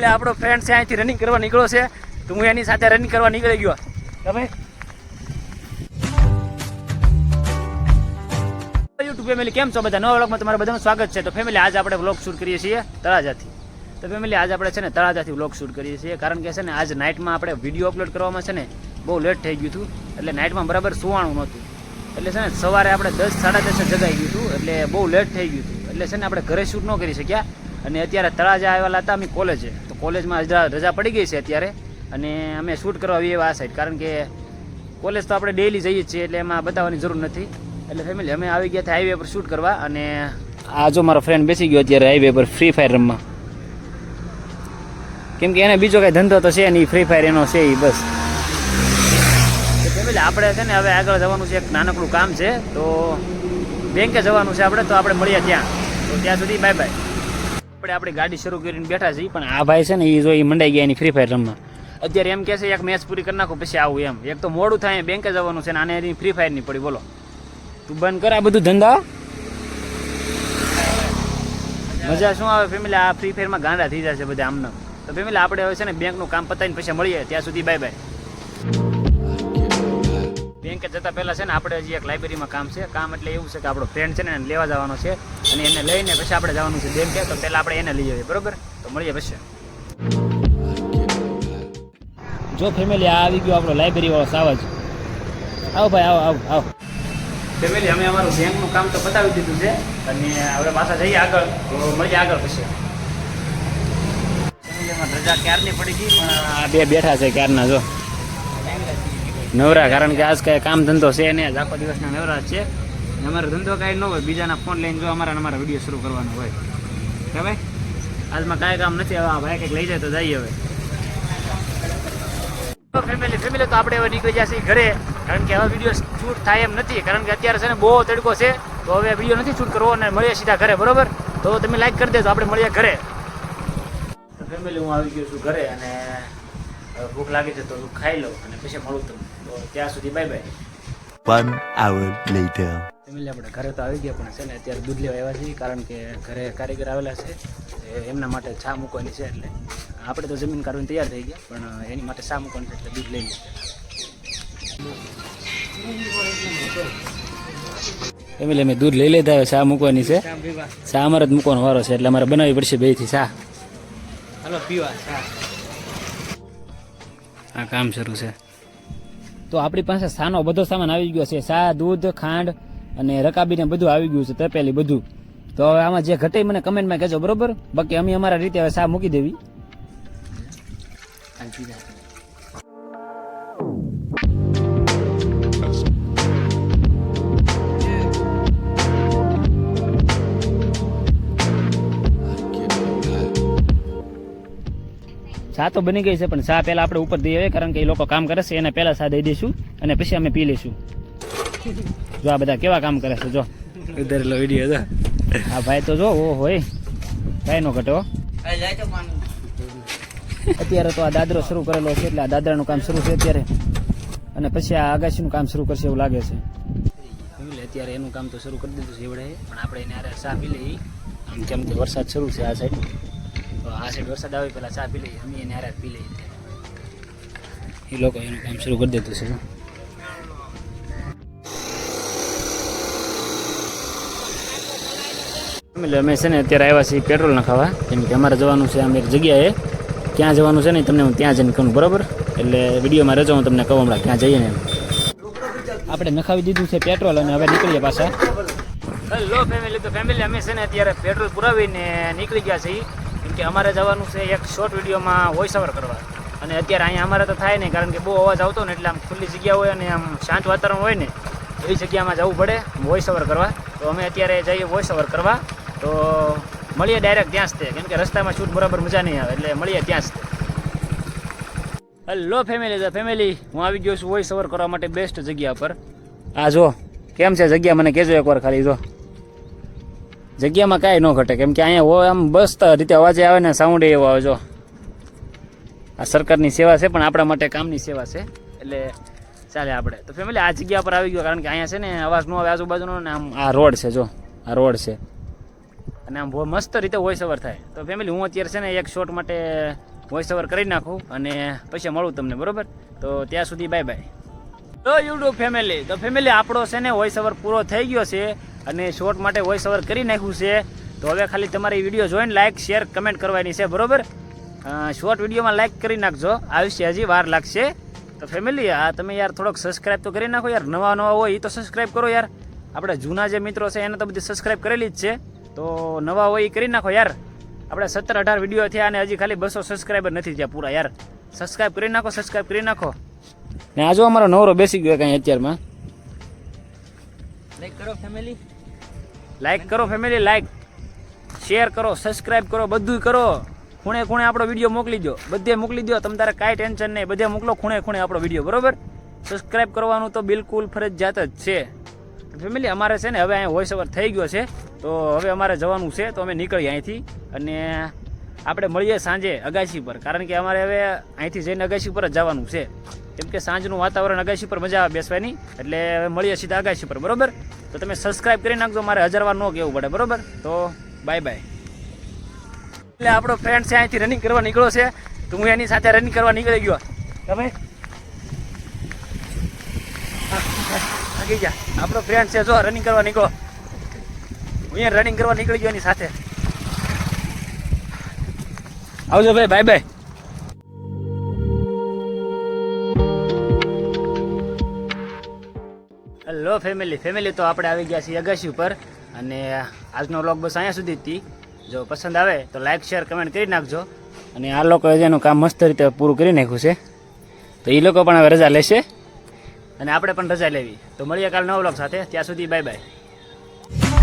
એટલે આપણો ફ્રેન્ડ છે, અહીંથી રનિંગ કરવા નીકળ્યો છે. તો હું એની સાથે રનિંગ કરવા નીકળી ગયો. તમે? યુટ્યુબ ફેમિલી કેમ છો બધા? નવા વ્લોગમાં તમારા બધાનું સ્વાગત છે. તો ફેમિલી આજે આપણે વ્લોગ શૂટ કરીએ છીએ તળાજાથી. તો ફેમિલી આજે આપણે છે ને તળાજાથી વ્લોગ શૂટ કરીએ છીએ. કારણ કે છે ને, આજ નાઇટમાં આપણે વીડિયો અપલોડ કરવામાં છે ને, બહુ લેટ થઈ ગયું હતું. એટલે નાઇટમાં બરાબર સુવાણું નહોતું. એટલે છે ને, સવારે આપણે દસ, સાડા દસે જગાઈ ગયું હતું. એટલે બહુ લેટ થઈ ગયું હતું. એટલે છે ને, આપણે ઘરે શૂટ ન કરી શક્યા. અને અત્યારે તળાજા આવેલા હતા, અમે કોલેજે કોલેજમાં રજા પડી ગઈ છે અત્યારે અને અમે શૂટ કરવા આવીએ આ સાઈડ કારણ કે કોલેજ તો આપણે ડેઈલી જઈએ છીએ એટલે એમાં બતાવવાની જરૂર નથી. એટલે ફેમિલી અમે આવી ગયા હતા હાઈવે પર શૂટ કરવા અને આ જો મારો ફ્રેન્ડ બેસી ગયો અત્યારે હાઈવે પર ફ્રી ફાયર રમવા. કેમ કે એને બીજો કાંઈ ધંધો તો છે નહીં ફ્રી ફાયર એનો છે એ બસ. ફેમિલી આપણે છે ને હવે આગળ જવાનું છે એક નાનકડું કામ છે. તો બેંકે જવાનું છે આપણે, તો આપણે મળીએ ત્યાં. તો ત્યાં સુધી બાય બાય આપણે આપણી ગાડી શરૂ કરીને બેઠા છીએ, પણ આ ભાઈ છે ને એ જો એ મંડાઈ ગયા એની ફ્રી ફાયર રમવા. અત્યારે એમ કહે છે, એક મેચ પૂરી કરી નાખો, પછી આવું એમ. એક તો મોડું થાય બેંકે જવાનું છે ને આને એની ફ્રી ફાયર નહીં પડી, બોલો. તું બંધ કર, આ બધું ધંધા? મજા શું આવે ફેમિલી આ ફ્રી ફાયરમાં ગાંડા થઈ જશે બધા આમને. તો ફેમિલી આપણે હવે છે ને બેંકનું કામ પતાવીને પછી મળીએ. ત્યાં સુધી બાય બાય બેંકે જતા પહેલા છે ને આપણે હજી એક લાઇબ્રેરીમાં કામ છે. કામ એટલે એવું છે કે આપણો ફ્રેન્ડ છે ને એને લેવા જવાનો છે અને એને લઈને પછી આપણે જવાનું છે બેંકે તો પહેલાં આપણે એને લઈ જઈએ બરોબર? તો મળીએ પછી. જો ફેમિલી આ આવી ગયો આપણો લાઇબ્રેરી વાળો સાવજ. આવો ભાઈ, આવો આવો આવો. ફેમિલી અમે અમારું બેંકનું કામ તો પતાવી દીધું છે. અને હવે પાછા જઈએ આગળ. તો મળીએ આગળ પછી. રજા ક્યારની પડી ગઈ? પણ આ બે બેઠા છે ક્યારના, જો. નવરા, કારણ કે આજ કાંઈ કામ ધંધો છે ને આખો દિવસના નવરા છે. અમારો ધંધો કાંઈ ન હોય, બીજાના ફોન લઈને જો અમારા અમારા વીડિયો શરૂ કરવાનો હોય. કે ભાઈ? આજમાં કાંઈ કામ નથી, હવે ભાઈ કંઈક લઈ જાય તો જઈએ હવે. ફેમિલી ફેમિલી તો આપણે હવે નીકળી જશે ઘરે, કારણ કે હવે વીડિયો શૂટ થાય એમ નથી, કારણ કે અત્યારે છે ને બહુ તડકો છે, તો હવે વીડિયો નથી શૂટ કરવો અને મળીએ સીધા ઘરે, બરોબર? તો તમે લાઈક કરી દેજો, આપણે મળીએ ઘરે. ફેમિલી હું આવી ગયો છું ઘરે અને ભૂખ લાગી છે તો હું ખાઈ લઉં અને પછી મળું તમને. તો ત્યાં સુધી bye bye one hour later family આપણે ઘરે તો આવી ગયા પણ છે ને અત્યારે દૂધ લેવા આવ્યા છીએ કારણ કે ઘરે કારીગર આવેલા છે એ એમના માટે ચા મૂકવાની છે એટલે. આપણે તો જમીન કાઢવાની તૈયાર થઈ ગયા પણ એની માટે ચા મૂકવાની છે એટલે દૂધ લઈ લઈએ. ફેમિલી અમે દૂધ લઈ લેતા ચા મૂકવાની છે. ચા અમારે જ મૂકવાનો વારો છે એટલે અમારે બનાવવી પડશે બેથી ચા. હાલો પીવા ચા. આ કામ શરૂ છે. તો આપણી પાસે સાનો બધો સામાન આવી ગયો છે. સા દૂધ ખાંડ અને રકાબીને બધું આવી ગયું છે તપેલી બધું. તો હવે આમાં જે ઘટે મને કમેન્ટમાં કહેજો બરોબર? બાકી અમે અમારા રીતે હવે સા મૂકી દેવી. ચા તો બની ગઈ છે પણ ચા પહેલા આપણે ઉપર દઈએ કારણ કે એ લોકો કામ કરે છે એને પહેલા ચા દઈ દઈશું અને પછી અમે પી લઈશું. જો આ બધા કેવા કામ કરે છે જો. ઉધરેલો વીડિયો જો આ ભાઈ તો જો ઓ હોય. ભાઈ નો ઘટો અત્યારે તો આ દાદરો શરૂ કરેલો છે એટલે આ દાદરાનું કામ શરૂ છે અત્યારે. અને પછી આ આગાશીનું કામ શરૂ કરશે એવું લાગે છે. એટલે અત્યારે એનું કામ તો શરૂ કરી દીધું છે એવડે પણ આપણે એને હારે ચા પી લઈએ. આમ કેમ કે વરસાદ શરૂ છે આ સાઈડ તો આ સાઈડ વરસાદ આવે પહેલાં ચા પી લઈએ. અમે એને હારે પી લઈએ એ લોકો એનું કામ શરૂ કરી દેતું છે. એટલે અમે છે ને અત્યારે આવ્યા છીએ પેટ્રોલ નખાવા કેમ કે અમારે જવાનું છે આમ એક જગ્યાએ. ક્યાં જવાનું છે ને તમને હું ત્યાં જઈને કહું બરાબર? એટલે વિડીયોમાં રજો હું તમને કહું હમણાં ક્યાં જઈએ ને એમ. આપણે નખાવી દીધું છે પેટ્રોલ અને હવે નીકળીએ પાછા. હેલો ફેમિલી તો ફેમિલી અમે છે ને અત્યારે પેટ્રોલ પુરાવીને નીકળી ગયા છીએ. કે અમારે જવાનું છે એક શોર્ટ વિડીયોમાં વોઇસ ઓવર કરવા. અને અત્યારે અહીંયા અમારે તો થાય નહીં, કારણ કે બહુ અવાજ આવતો ને એટલે આમ ખુલ્લી જગ્યા હોય અને આમ શાંત વાતાવરણ હોય ને એવી જગ્યામાં જવું પડે વોઇસ ઓવર કરવા. તો અમે અત્યારે જઈએ વોઇસ ઓવર કરવા. તો મળીએ ડાયરેક્ટ ત્યાં જ તે, કેમ કે રસ્તામાં શૂટ બરાબર મજા નહીં આવે, એટલે મળીએ ત્યાં જ તે. હેલો ફેમિલી ફેમિલી હું આવી ગયો છું વોઇસ ઓવર કરવા માટે બેસ્ટ જગ્યા પર. આ જો, કેમ છે જગ્યા? મને કહેજો એકવાર ખાલી જો. જગ્યામાં કાંઈ ન ઘટે. કેમ કે અહીંયા હોય આમ બસ રીતે અવાજે આવે ને સાઉન્ડ એવો આવે. જો, આ સરકારની સેવા છે, પણ આપણા માટે કામની સેવા છે. એટલે ચાલે આપણે. તો ફેમિલી આ જગ્યા પર આવી ગયો, કારણ કે અહીંયા છે ને, અવાજ ન આવે આજુબાજુનો ને આમ આ રોડ છે, જો, આ રોડ છે. અને આમ બહુ મસ્ત રીતે વોઇસ ઓવર થાય. તો ફેમિલી હું અત્યારે છે ને એક શોટ માટે વોઇસ ઓવર કરી નાખું અને પછી મળું તમને, બરોબર? તો ત્યાં સુધી બાય બાય તો યુટ્યુબ ફેમિલી તો ફેમિલી આપણો છે ને વોઇસ ઓવર પૂરો થઈ ગયો છે. અને શોર્ટ માટે વોઇસ ઓવર કરી નાખ્યું છે. તો હવે ખાલી તમારી વીડિયો જોઈને લાઇક શેર કમેન્ટ કરવાની છે, બરાબર? શોર્ટ વિડીયોમાં લાઇક કરી નાખજો. આવશે હજી વાર લાગશે. તો ફેમિલી આ તમે યાર થોડોક સબસ્ક્રાઇબ તો કરી નાખો યાર. નવા નવા હોય એ તો સબસ્ક્રાઇબ કરો યાર. આપણે જૂના જે મિત્રો છે, એને તો બધી સબસ્ક્રાઈબ કરેલી જ છે. તો નવા હોય એ કરી નાખો યાર. આપણે સત્તર અઢાર વીડિયો થયા અને હજી ખાલી બસો સબસ્ક્રાઈબર નથી થયા પૂરા યાર. સબસ્ક્રાઈબ કરી નાખો સબસ્ક્રાઈબ કરી નાખો. ને આજો અમારો નવરો બેસી ગયો કાંઈ અત્યારમાં. લાઈક કરો ફેમિલી લાઈક કરો ફેમિલી લાઈક શેર કરો સબસ્ક્રાઇબ કરો બધું કરો. ખૂણે ખૂણે આપણો વીડિયો મોકલી દો બધે મોકલી દો તમે તારે કાંઈ ટેન્શન નહીં. બધે મોકલો, ખૂણે ખૂણે આપણો વીડિયો બરોબર? સબસ્ક્રાઇબ કરવાનું તો બિલકુલ ફરજિયાત જ છે. ફેમિલી અમારે છે ને હવે અહીંયા વોઇસ ઓવર થઈ ગયો છે. તો હવે અમારે જવાનું છે. તો અમે નીકળીએ અહીંથી. અને આપણે મળીએ સાંજે અગાશી પર. કારણ કે અમારે હવે અહીંથી જઈને અગાશી પર જ જવાનું છે. કેમ કે સાંજનું વાતાવરણ અગાશી પર મજા આવે, બેસવાની. એટલે હવે મળીએ સીધા અગાશી પર, બરોબર? તો તમે સબસ્ક્રાઇબ કરી નાખજો, મારે હજાર વાર ન કહેવું પડે, બરોબર? તો બાય બાય એટલે આપણો ફ્રેન્ડ છે, અહીંથી રનિંગ કરવા નીકળ્યો છે. તો હું એની સાથે રનિંગ કરવા નીકળી ગયો. તમે? થાકી ગયા. આપણો ફ્રેન્ડ છે, જો રનિંગ કરવા નીકળો. હું અહીંયા રનિંગ કરવા નીકળી ગયો એની સાથે. આવજો ભાઈ bye bye hello family family તો આપણે આવી ગયા છીએ અગાસી ઉપર અને આજનો વ્લોગ બસ અહીંયા સુધી હતી. જો પસંદ આવે તો લાઇક શેર કમેન્ટ કરી નાખજો. અને આ લોકો એનું કામ મસ્ત રીતે પૂરું કરી નાખ્યું છે. તો એ લોકો પણ હવે રજા લેશે. અને આપણે પણ રજા લેવી. તો મળીએ કાલ નવો વ્લોગ સાથે. ત્યાં સુધી બાય બાય